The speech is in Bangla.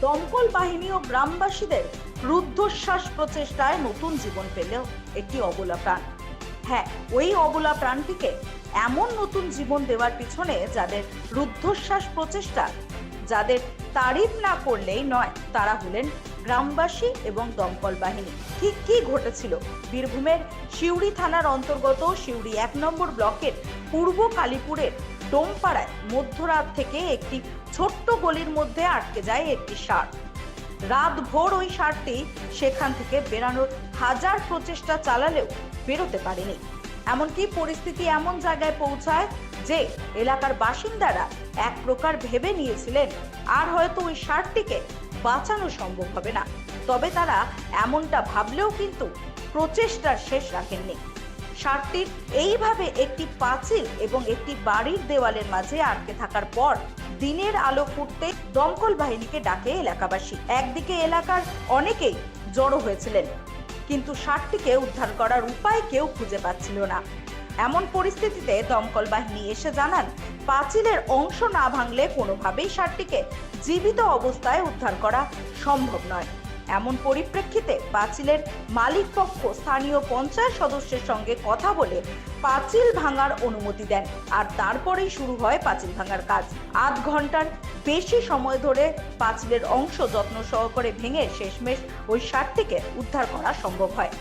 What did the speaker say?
দমকল বাহিনী ও গ্রামবাসীদের রুদ্ধশ্বাস প্রচেষ্টায় নতুন জীবন পেল একটি অবলা প্রাণ। হ্যাঁ ওই অবলা প্রাণটিকে এমন নতুন জীবন দেওয়ার পিছনে যাদের রুদ্ধশ্বাস প্রচেষ্টা, যাদের তারিফ না করলেই নয়, তারা হলেন গ্রামবাসী এবং দমকল বাহিনী। ঠিক কি ঘটেছিল? বীরভূমের সিউড়ি থানার অন্তর্গত সিউড়ি এক নম্বর ব্লকের পূর্ব কালীপুরের ডোমপাড়ায় মধ্যরাত থেকে একটি ছোট্ট গলির মধ্যে আটকে যায় একটি ষাঁড়। রাত ভোর ওই ষাঁড়টি সেখান থেকে বেরানোর হাজার প্রচেষ্টা চালালেও বেরোতে পারেনি। এমনকি পরিস্থিতি এমন জায়গায় পৌঁছায় যে এলাকার বাসিন্দারা এক প্রকার ভেবে নিয়েছিলেন, আর হয়তো ওই ষাঁড়টিকে বাঁচানো সম্ভব হবে না। তবে তারা এমনটা ভাবলেও কিন্তু প্রচেষ্টার শেষ রাখেননি। ষাঁড়টির এইভাবে একটি পাঁচিল এবং একটি বাড়ির দেওয়ালের মাঝে আটকে থাকার পর দিনের আলো ফুটতে দমকল বাহিনীকে ডাকে এলাকাবাসী। একদিকে এলাকার অনেকেই জড়ো হয়েছিলেন, কিন্তু ষাঁড়টিকে উদ্ধার করার উপায় কেউ খুঁজে পাচ্ছিল না। এমন পরিস্থিতিতে দমকল বাহিনী এসে জানান, পাঁচিলের অংশ না ভাঙলে কোনোভাবেই ষাঁড়টিকে জীবিত অবস্থায় উদ্ধার করা সম্ভব নয়। এমন পরিপ্রেক্ষিতে পাঁচিলের মালিক পক্ষ স্থানীয় পঞ্চায়েত সদস্যের সঙ্গে কথা বলে পাঁচিল ভাঙার অনুমতি দেন। আর তারপরেই শুরু হয় পাঁচিল ভাঙার কাজ। আধ ঘণ্টার বেশি সময় ধরে পাঁচিলের অংশ যত্ন সহকারে ভেঙে শেষমেশ ওই ষাটটিকে উদ্ধার করা সম্ভব হয়।